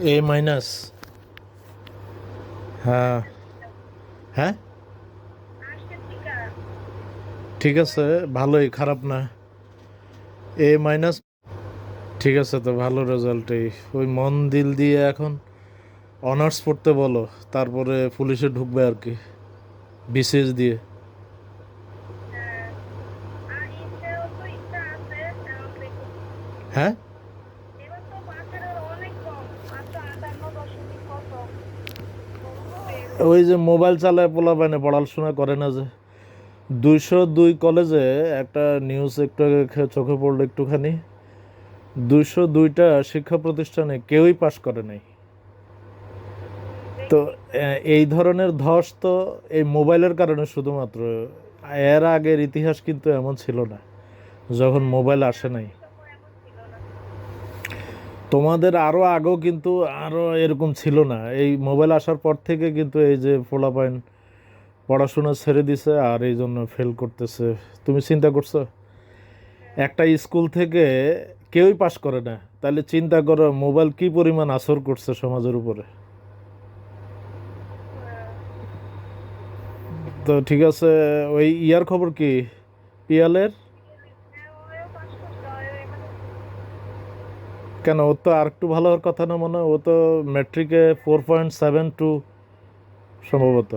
এ minus হ্যাঁ। হ্যাঁ? ঠিক আছে ভালোই খারাপ না। এ মাইনাস ঠিক আছে তো ভালো রেজাল্টই। ওই মন দিল দিয়ে এখন অনার্স পড়তে বলো তারপরে পুলিশে ঢুকবে আর কি বিসিএস দিয়ে। হ্যাঁ? ওই যে মোবাইল চালায় পোলা পায় না পড়াশোনা করে না যে। দুইশো দুই কলেজে একটা নিউজ একটু চোখে পড়ল একটুখানি। দুইশো দুইটা শিক্ষা প্রতিষ্ঠানে কেউই পাশ করে নাই। তো এই ধরনের ধস তো এই মোবাইলের কারণে শুধুমাত্র। এর আগের ইতিহাস কিন্তু এমন ছিল না, যখন মোবাইল আসে নাই। তোমাদের আরও আগেও কিন্তু আরও এরকম ছিল না। এই মোবাইল আসার পর থেকে কিন্তু এই যে পোলাপাইন পড়াশোনা ছেড়ে দিছে আর এই জন্য ফেল করতেছে। তুমি চিন্তা করছ? একটা স্কুল থেকে কেউই পাশ করে না। তাহলে চিন্তা করো মোবাইল কি পরিমাণ আসর করছে সমাজের উপরে? তো ঠিক আছে, ওই ইয়ার খবর কি? পিয়ালের? কেন? ও তো আর একটু ভালো হওয়ার কথা না মনে হয়। ও তো ম্যাট্রিকে ফোর পয়েন্ট সেভেন টু সম্ভবত।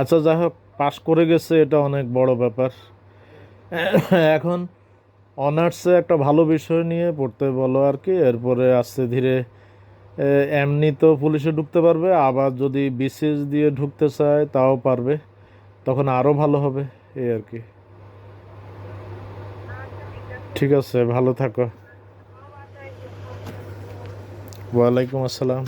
আচ্ছা যাই হোক পাশ করে গেছে, এটা অনেক বড় ব্যাপার। এখন অনার্সে একটা ভালো বিষয় নিয়ে পড়তে বলো আর কি, এরপরে আস্তে ধীরে এমনি তো পুলিশে ঢুকতে পারবে, আবার যদি বিসিএস দিয়ে ঢুকতে চায় তাও পারবে, তখন আরও ভালো হবে, এই আর কি। ঠিক আছে, ভালো থাকো। ওয়ালাইকুম আসসালাম।